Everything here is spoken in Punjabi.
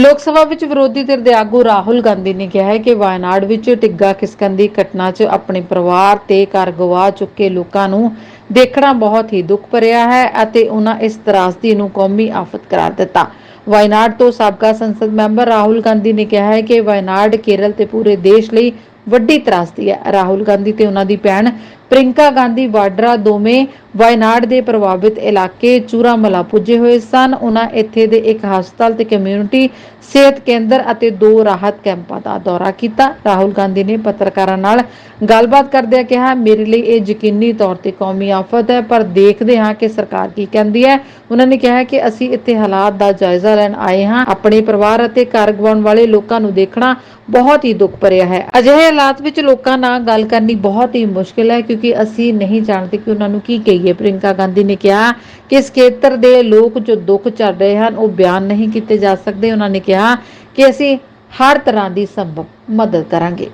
ਲੋਕ ਸਭਾ ਵਿੱਚ ਵਿਰੋਧੀ ਧਿਰ ਦੇ ਆਗੂ ਰਾਹੁਲ ਗਾਂਧੀ ਨੇ ਕਿਹਾ ਹੈ ਕਿ ਵਾਇਨਾਡ ਵਿੱਚ ਟਿੱਗਾ ਖਿਸਕਣ ਦੀ ਘਟਨਾ 'ਚ ਆਪਣੇ ਪਰਿਵਾਰ ਤੇ ਘਰ ਗਵਾ ਚੁੱਕੇ ਲੋਕਾਂ ਨੂੰ ਦੇਖਣਾ ਬਹੁਤ ਹੀ ਦੁੱਖ ਭਰਿਆ ਹੈ ਅਤੇ ਉਹਨਾਂ ਇਸ ਤਰਾਸਦੀ ਨੂੰ ਕੌਮੀ ਆਫਤ ਕਰਾਰ ਦਿੱਤਾ। ਵਾਇਨਾਡ ਤੋਂ ਸਾਬਕਾ ਸੰਸਦ ਮੈਂਬਰ ਰਾਹੁਲ ਗਾਂਧੀ ਨੇ ਕਿਹਾ ਹੈ ਕਿ ਵਾਇਨਾਡ, ਕੇਰਲ ਤੇ ਪੂਰੇ ਦੇਸ਼ ਲਈ ਵੱਡੀ ਤਰਾਸਦੀ ਹੈ। ਰਾਹੁਲ ਗਾਂਧੀ ਤੇ ਉਹਨਾਂ ਦੀ ਭੈਣ ਪ੍ਰਿੰਕਾ ਗਾਂਧੀ ਵਾਡਰਾ ਦੋਵੇਂ ਵਾਇਨਾਡ ਦੇ ਪ੍ਰਭਾਵਿਤ ਇਲਾਕੇ ਚੂਰਾਮਲਾ ਪੁੱਜੇ ਹੋਏ ਸਨ। ਉਹਨਾਂ ਇੱਥੇ ਦੇ ਇੱਕ ਹਸਪਤਾਲ ਤੇ ਕਮਿਊਨਿਟੀ, ਸਿਹਤ ਕੇਂਦਰ ਅਤੇ ਦੋ ਰਾਹਤ ਕੈਂਪਾਂ ਦਾ ਦੌਰਾ ਕੀਤਾ। ਰਾਹੁਲ ਗਾਂਧੀ ਨੇ ਪੱਤਰਕਾਰਾਂ ਨਾਲ ਗੱਲਬਾਤ ਕਰਦਿਆਂ ਕਿਹਾ, ਮੇਰੇ ਲਈ ਇਹ ਯਕੀਨੀ ਤੌਰ ਤੇ ਕੌਮੀ ਆਫਤ ਹੈ, ਪਰ ਦੇਖਦੇ ਹਾਂ ਕਿ ਸਰਕਾਰ ਕੀ ਕਹਿੰਦੀ ਹੈ। ਉਹਨਾਂ ਨੇ ਕਿਹਾ ਕਿ ਅਸੀਂ ਇੱਥੇ ਹਾਲਾਤ ਦਾ ਜਾਇਜ਼ਾ ਲੈਣ ਆਏ ਹਾਂ। ਆਪਣੇ ਪਰਿਵਾਰ ਅਤੇ ਘਰ ਗਵਾਉਣ ਵਾਲੇ ਲੋਕਾਂ ਨੂੰ ਦੇਖਣਾ ਬਹੁਤ ਹੀ ਦੁੱਖ ਭਰਿਆ ਹੈ। ਅਜਿਹੇ ਹਾਲਾਤ ਵਿੱਚ ਲੋਕਾਂ ਨਾਲ ਗੱਲ ਕਰਨੀ ਬਹੁਤ ਹੀ ਮੁਸ਼ਕਿਲ ਹੈ ਕਿਉਂਕਿ ਅਸੀਂ ਨਹੀਂ ਜਾਣਦੇ ਕਿ ਉਹਨਾਂ ਨੂੰ ਕੀ ਕਹੀਏ। ਪ੍ਰਿੰਕਾ ਗਾਂਧੀ ਨੇ ਕਿਹਾ ਕਿ ਇਸ ਖੇਤਰ ਦੇ ਲੋਕ ਜੋ ਦੁੱਖ ਚੱਲ ਰਹੇ ਹਨ, ਉਹ ਬਿਆਨ ਨਹੀਂ ਕੀਤੇ ਜਾ ਸਕਦੇ। ਉਹਨਾਂ ਨੇ ਕਿਹਾ ਕਿ ਅਸੀਂ ਹਰ ਤਰ੍ਹਾਂ ਦੀ ਸੰਭਵ ਮਦਦ ਕਰਾਂਗੇ।